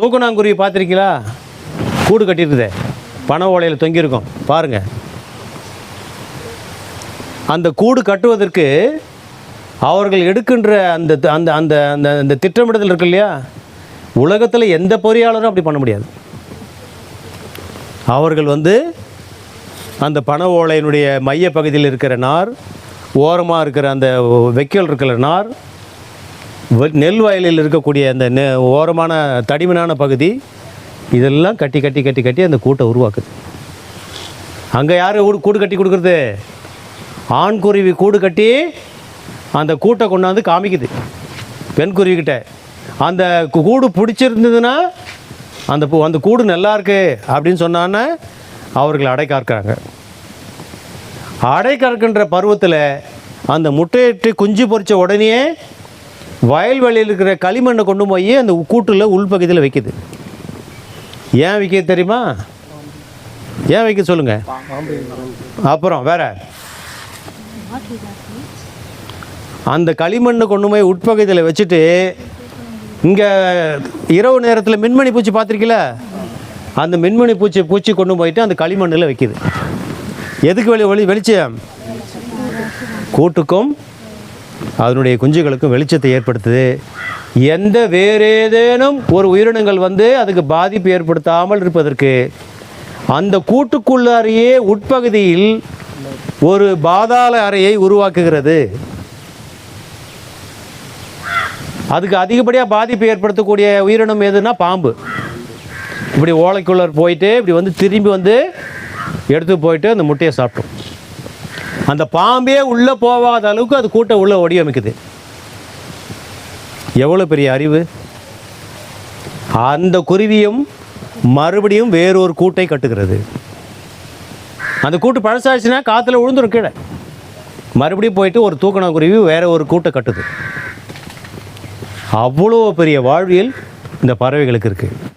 தூக்கணாங்குருவி பார்த்துருக்கீங்களா? கூடு கட்டியிருக்குதே. பனை ஓலையில் தொங்கியிருக்கோம். பாருங்கள் அந்த கூடு கட்டுவதற்கு அவர்கள் எடுக்கின்ற அந்த அந்த அந்த அந்த அந்த திட்டமிடுதல் இருக்கு இல்லையா? உலகத்தில் எந்த பொறியாளரும் அப்படி பண்ண முடியாது. அவர்கள் வந்து அந்த பண ஓலையினுடைய மைய பகுதியில் இருக்கிற நார் ஓரமாக இருக்கிற அந்த வைக்கோல் இருக்கிற நார் நெல் வயலில் இருக்கக்கூடிய அந்த நெ ஓரமான தடிமனான பகுதி இதெல்லாம் கட்டி கட்டி கட்டி கட்டி அந்த கூட்டை உருவாக்குது. அங்கே யார் கூடு கட்டி கொடுக்குறது? ஆண் குருவி கூடு கட்டி அந்த கூட்டை கொண்டாந்து காமிக்குது. பெண்குருவிக்கிட்ட அந்த கூடு பிடிச்சிருந்ததுன்னா அந்த பூ அந்த கூடு நல்லா இருக்கு அப்படின்னு சொன்னான்னா அவர்கள் அடை காக்கிறாங்க அடை பருவத்தில் அந்த முட்டையிட்டு குஞ்சு பொறித்த உடனே வயல்வெளியில் இருக்கிற களிமண்ணை கொண்டு போய் அந்த கூட்டில் உள்பகுதியில் வைக்குது. ஏன் வைக்க தெரியுமா? ஏன் வைக்க சொல்லுங்க? அப்புறம் வேற. அந்த களிமண்ணை கொண்டு போய் உட்பகுதியில் வச்சுட்டு இங்கே இரவு நேரத்தில் மின்மணி பூச்சி பார்த்துருக்கீல? அந்த மின்மணி பூச்சி பூச்சி கொண்டு போயிட்டு அந்த களிமண்ணில் வைக்குது. எதுக்கு வெளி வெளி வெளிச்சம்? கூட்டுக்கும் அதனுடைய குஞ்சுகளுக்கும் வெளிச்சத்தை ஏற்படுத்துது. எந்த வேறு ஏதேனும் ஒரு உயிரினங்கள் வந்து அதுக்கு பாதிப்பு ஏற்படுத்தாமல் இருப்பதற்கு அந்த கூட்டுக்குள்ளாரையே உட்பகுதியில் ஒரு பாதாள அறையை உருவாக்குகிறது. அதுக்கு அதிகப்படியாக பாதிப்பு ஏற்படுத்தக்கூடிய உயிரினம் எதுனா பாம்பு. இப்படி ஓலைக்குள்ளே போயிட்டு இப்படி வந்து திரும்பி வந்து எடுத்து போயிட்டு அந்த முட்டையை சாப்பிட்டோம். அந்த பாம்பே உள்ளே போகாத அளவுக்கு அது கூட்டை உள்ளே ஒடியமைக்குது எவ்வளோ பெரிய அறிவு? அந்த குருவியும் மறுபடியும் வேறொரு கூட்டை கட்டுகிறது. அந்த கூட்டு பழசாச்சுன்னா காற்றுல விழுந்துரும் கீழே. மறுபடியும் போயிட்டு ஒரு தூக்கண குருவி வேற ஒரு கூட்டை கட்டுது. அவ்வளோ பெரிய வாழ்வியல் இந்த பறவைகளுக்கு இருக்குது